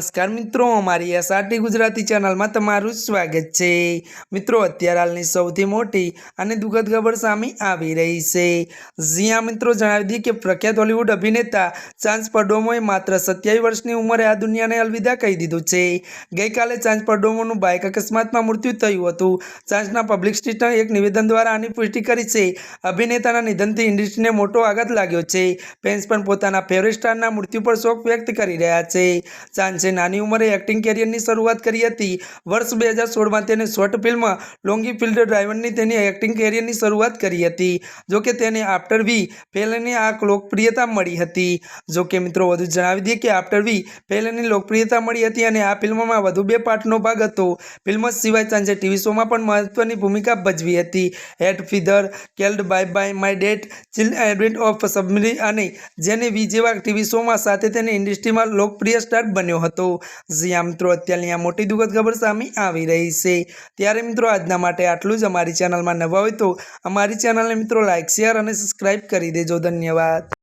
નમસ્કાર મિત્રો, અમારી એસઆરટી ગુજરાતી ચેનલમાં તમારું સ્વાગત છે. મિત્રો, અત્યારે હાલની સૌથી મોટી અને દુઃખદ ખબર સામે આવી રહી છે. જ્યાં મિત્રો, જણાવી દઈએ કે પ્રખ્યાત હોલિવૂડ અભિનેતા ચાંસ પરડોમોએ માત્ર સત્યાવીસ વર્ષની ઉંમરે આ દુનિયાને અલવિદા કહી દીધું છે. ગઈકાલે ચાન્સ પરડોમોનું બાઇક અકસ્માતમાં મૃત્યુ થયું હતું. ચાન્સના પબ્લિક સ્ટેટના એક નિવેદન દ્વારા આની પુષ્ટિ કરી છે. અભિનેતાના નિધનથી ઇન્ડસ્ટ્રીને મોટો આઘાત લાગ્યો છે. ફેન્સ પણ પોતાના ફેવરેટ સ્ટારના મૃત્યુ પર શોક વ્યક્ત કરી રહ્યા છે. નાની ઉંમરે એક્ટિંગ કેરિયરની શરૂઆત કરી હતી. વર્ષ બે હજાર સોળમાં તેને શોર્ટ ફિલ્મ લોંગી ફિલ્ડ ડ્રાઈવરની તેની એક્ટિંગ કેરિયરની શરૂઆત કરી હતી. જોકે તેને આફ્ટર વી ફેલની આ લોકપ્રિયતા મળી હતી. જોકે મિત્રો, વધુ જણાવી દઈએ કે આફ્ટર વી ફેલની લોકપ્રિયતા મળી હતી અને આ ફિલ્મમાં વધુ બે પાર્ટનો ભાગ હતો. ફિલ્મ સિવાય સાંજે ટીવી શોમાં પણ મહત્વની ભૂમિકા ભજવી હતી. Head feather called bye bye my date chill advent of submarine અને જેને વી જેવા ટીવી શોમાં સાથે તેને ઇન્ડસ્ટ્રીમાં લોકપ્રિય સ્ટાર બન્યો હતો જ્યાં મિત્રો અત્યારની આ મોટી દુઃખદ ખબર સામે આવી રહી છે. ત્યારે મિત્રો આજના માટે આટલું જ. અમારી ચેનલમાં નવા હોય તો અમારી ચેનલને મિત્રો લાઇક શેર અને સબસ્ક્રાઈબ કરી દેજો. ધન્યવાદ.